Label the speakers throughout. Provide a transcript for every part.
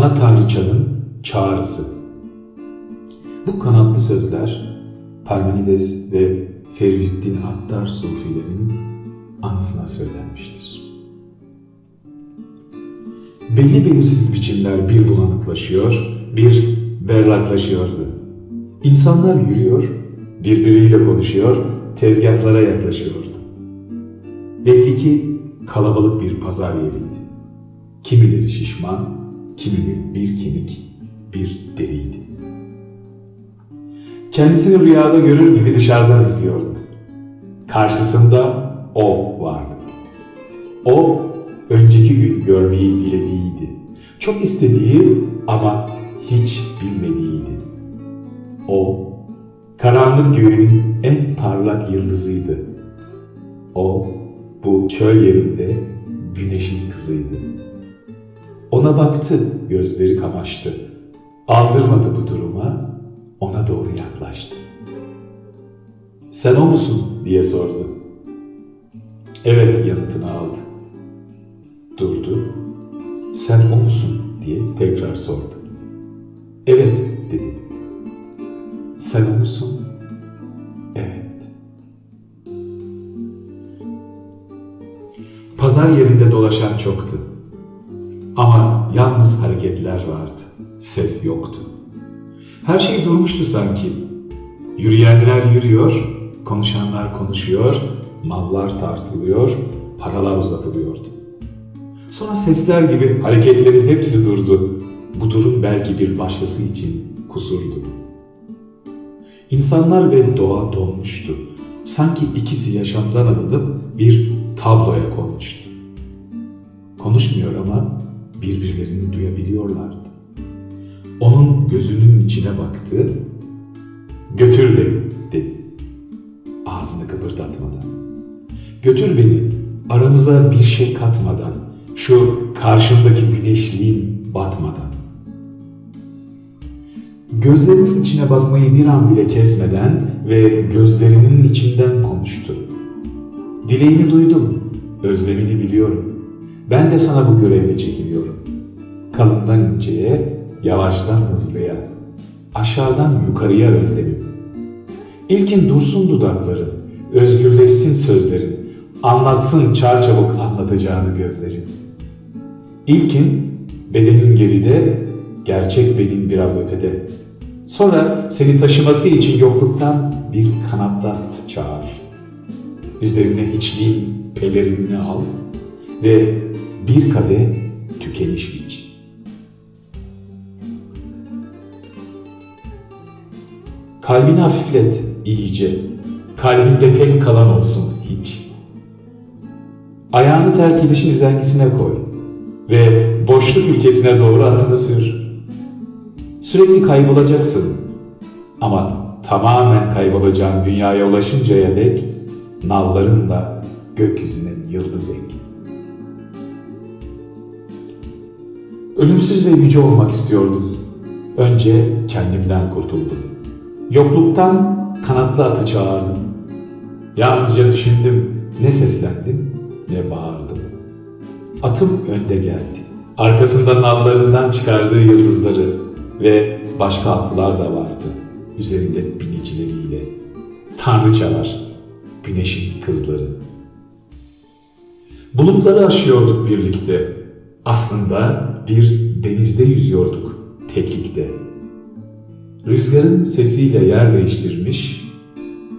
Speaker 1: Ana Tanrıçanın çağrısı. Bu kanatlı sözler Parmenides ve Feridüddin Attar Sufilerin anısına söylenmiştir. Belli belirsiz biçimler bir bulanıklaşıyor, bir berraklaşıyordu. İnsanlar yürüyor, birbiriyle konuşuyor, tezgahlara yaklaşıyordu. Belli ki kalabalık bir pazar yeriydi. Kimileri şişman, kimileri bir kemik, bir deriydi. Kendisini rüyada görür gibi dışarıdan izliyordu. Karşısında o vardı. O, önceki gün görmeyi dilediğiydi. Çok istediği ama hiç bilmediğiydi. O, karanlık göğünün en parlak yıldızıydı. O, bu çöl yerinde güneşin kızıydı. Ona baktı, gözleri kamaştı. Aldırmadı bu duruma, ona doğru yaklaştı. Sen o musun diye sordu. Evet yanıtını aldı. Durdu. Sen o musun diye tekrar sordu. Evet dedi. Sen o musun? Evet. Pazar yerinde dolaşan çoktu. Ama yalnız hareketler vardı. Ses yoktu. Her şey durmuştu sanki. Yürüyenler yürüyor, konuşanlar konuşuyor, mallar tartılıyor, paralar uzatılıyordu. Sonra sesler gibi hareketlerin hepsi durdu. Bu durum belki bir başkası için kusurdu. İnsanlar ve doğa donmuştu. Sanki ikisi yaşamdan alınıp bir tabloya konmuştu. Konuşmuyor ama birbirlerini duyabiliyorlardı. Onun gözünün içine baktı. Götür beni dedi. Ağzını kıpırdatmadan. Götür beni aramıza bir şey katmadan, şu karşımdaki güneşliğin batmadan. Gözlerinin içine bakmayı bir an bile kesmeden ve gözlerinin içinden konuştu. Dileğini duydum, özlemini biliyorum. Ben de sana bu görevle çekiliyorum. Kalından inceye, yavaştan hızlıya, aşağıdan yukarıya özlemim. İlkin dursun dudakların, özgürleşsin sözlerin, anlatsın çarçabuk anlatacağını gözlerin. İlkin bedenin geride, gerçek benim biraz ötede. Sonra seni taşıması için yokluktan bir kanatlat çağır. Üzerine hiçliğin pelerinini al ve bir kadeh tükeniş iç. Kalbini hafiflet iyice. Kalbinde tek kalan olsun hiç. Ayağını terk edişin üzengisine koy ve boşluk ülkesine doğru atını sür. Sürekli kaybolacaksın ama tamamen kaybolacağın dünyaya ulaşıncaya dek nallarınla gökyüzüne yıldız ek. Ölümsüz ve yüce olmak istiyordum. Önce kendimden kurtuldum. Yokluktan kanatlı atı çağırdım. Yalnızca düşündüm, ne seslendim ne bağırdım. Atım önde geldi. Arkasında nallarından çıkardığı yıldızları ve başka atlar da vardı. Üzerinde binicileriyle. Tanrıçalar, güneşin kızları. Bulutları aşıyorduk birlikte. Aslında bir denizde yüzüyorduk teklikte. Rüzgarın sesiyle yer değiştirmiş,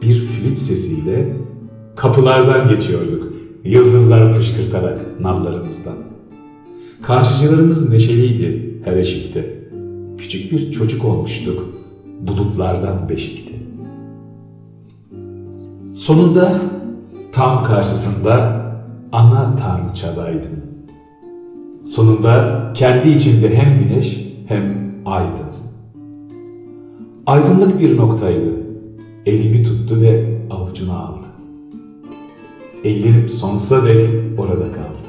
Speaker 1: bir flüt sesiyle kapılardan geçiyorduk. Yıldızlar fışkırtarak nallarımızdan. Karşıcılarımız neşeliydi her eşikte. Küçük bir çocuk olmuştuk bulutlardan beşikte. Sonunda tam karşısında ana tanrıçadaydım. Sonunda kendi içinde hem güneş hem aydı. Aydınlık bir noktaydı. Elimi tuttu ve avucuna aldı. Ellerim sonsuza dek orada kaldı.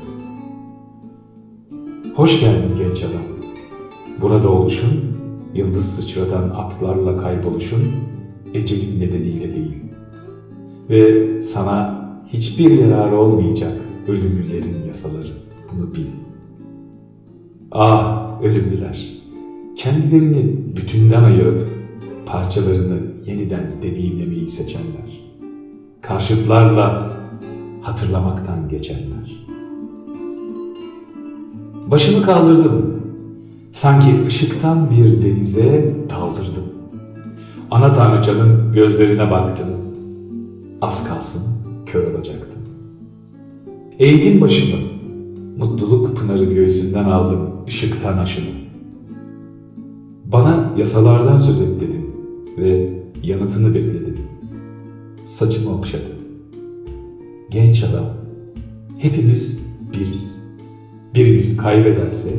Speaker 1: Hoş geldin genç adam. Burada oluşun, yıldız sıçratan atlarla kayboluşun ecelin nedeniyle değil. Ve sana hiçbir yararı olmayacak ölümlülerin yasaları. Bunu bil. Ah ölümlüler. Kendilerini bütünden ayırıp parçalarını yeniden deneyimlemeyi seçenler. Karşıtlarla hatırlamaktan geçenler. Başımı kaldırdım. Sanki ışıktan bir denize daldırdım. Ana tanrıçanın gözlerine baktım. Az kalsın kör olacaktım. Eğdim başımı. Mutluluk pınarı göğsünden aldım ışıktan aşımı. Bana yasalardan söz et dedim ve yanıtını bekledim. Saçımı okşadı. Genç adam, hepimiz biriz. Birimiz kaybedersek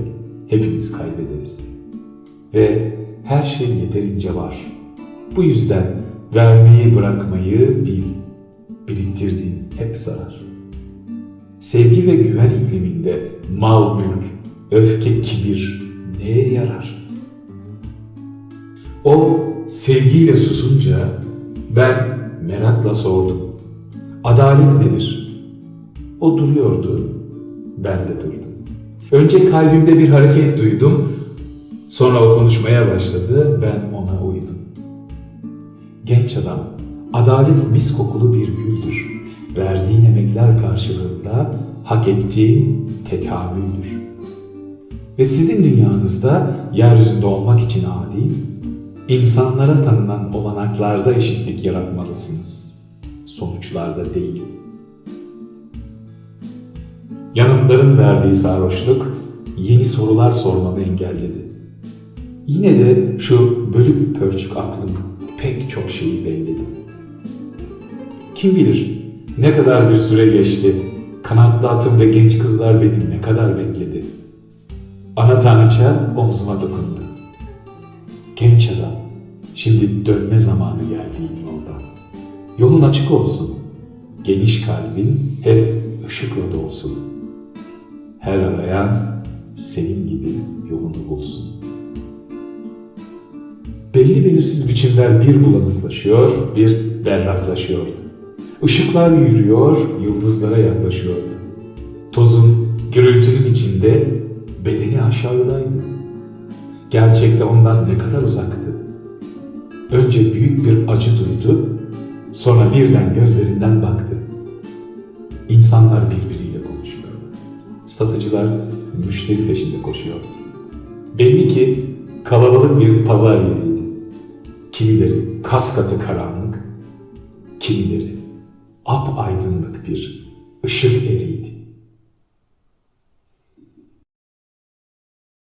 Speaker 1: hepimiz kaybederiz. Ve her şey yeterince var. Bu yüzden vermeyi bırakmayı bil. Biriktirdiğin hep zarar. Sevgi ve güven ikliminde mal mülk, öfke, kibir neye yarar? O sevgiyle susunca ben merakla sordum. Adalet nedir? O duruyordu, ben de durdum. Önce kalbimde bir hareket duydum, sonra o konuşmaya başladı, ben ona uydum. Genç adam, adalet mis kokulu bir güldür. Verdiğin emekler karşılığında hak ettiğin tekamüldür. Ve sizin dünyanızda yeryüzünde olmak için adil, insanlara tanınan olanaklarda eşitlik yaratmalısınız. Sonuçlarda değil. Yanıtların verdiği sarhoşluk yeni sorular sormamı engelledi. Yine de şu bölük pörçük aklım pek çok şeyi belledi. Kim bilir ne kadar bir süre geçti, kanatlı atım ve genç kızlar beni ne kadar bekledi. Ana tanrıça omzuma dokundu. Genç adam, şimdi dönme zamanı geldiğin yolda. Yolun açık olsun, geniş kalbin hep ışıkla dolsun. Her arayan senin gibi yolunu bulsun. Belli belirsiz biçimler bir bulanıklaşıyor, bir berraklaşıyordu. Işıklar yürüyor, yıldızlara yaklaşıyordu. Tozun, gürültünün içinde aşağıdaydı. Gerçekte ondan ne kadar uzaktı. Önce büyük bir acı duydu, sonra birden gözlerinden baktı. İnsanlar birbiriyle konuşuyordu. Satıcılar müşteri peşinde koşuyordu. Belli ki kalabalık bir pazar yeriydi. Kimileri kas katı karanlık, kimileri ap aydınlık bir ışık eriydi.